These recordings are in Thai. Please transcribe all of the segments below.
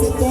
สิแก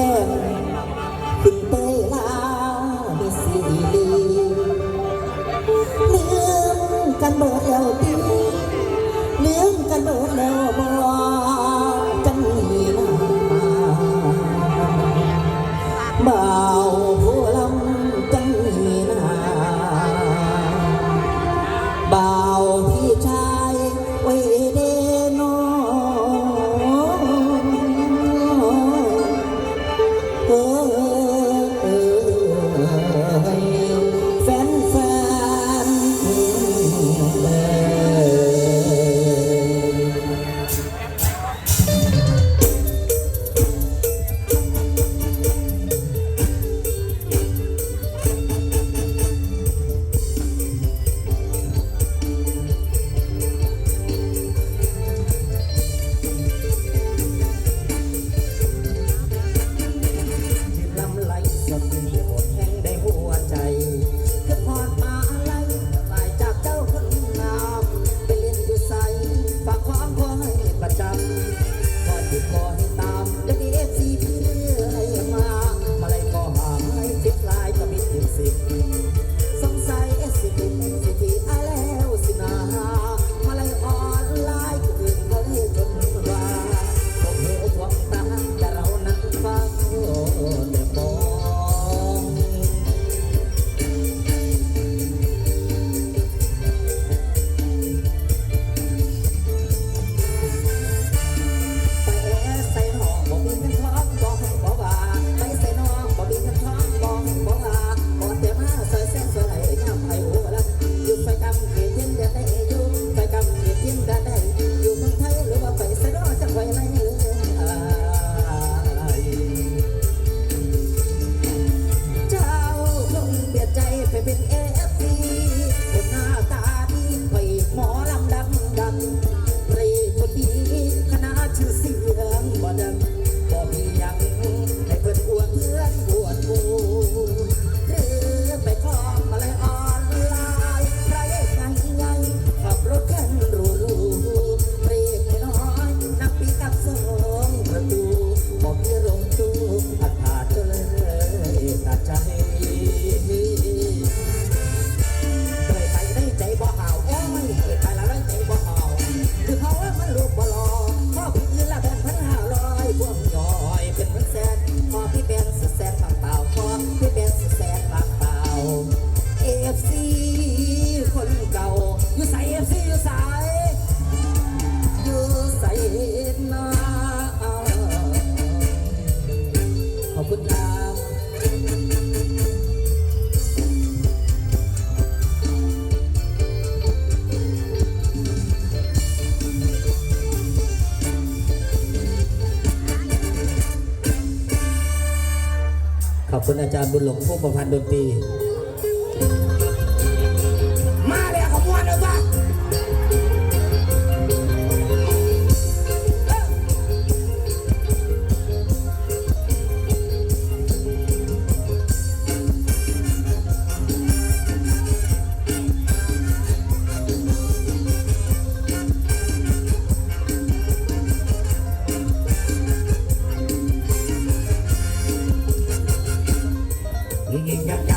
ขอบคุณอาจารย์บุญหลงผู้ประพันธ์ดนตรี Yeah, yeah.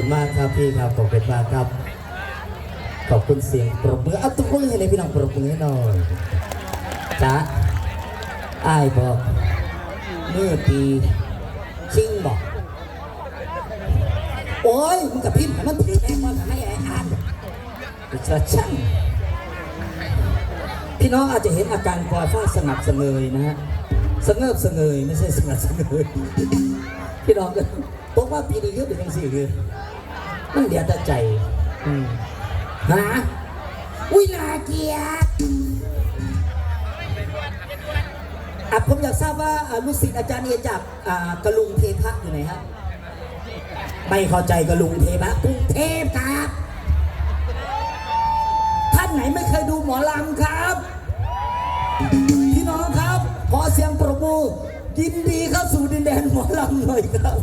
คุณมากครับพี่ครับขอบคุณมากครับ ขอบคุณเสียงปรบมือเอาตุ้ยให้เลยพี่น้องปรบมือให้หน่อยจ้าอ้ายบอกเมื่อตีชิงบอกโอ้ยมึงกับพิมพ์ให้มันถือแม่ก่อนให้ไอ้อ่านอิสระช่างพี่น้องอาจจะเห็นอาการคอฟ้าสงัดสงยนะฮะสงเงิบสงยไม่ใช่สงัดสงยพี่น้องก็บอกว่าปีนี้ก็เป็นยังสี่คือ มันเดียวแต่ใจอืมฮะอุ้ยนาเกลียดอะผมอยากทราบว่าอ่าลูกศิษย์อาจารย์เอจากอ่ากระลุงเทพะอยู่ไหนฮะไม่เข้าใจกระลุงเทพะกรุงเทพครับ ท่านไหนไม่เคยดูหมอลำครับ พี่น้องครับ ขอเสียงปรบมือยินดีเข้าสู่ดินแดนหมอลำหน่อยครับ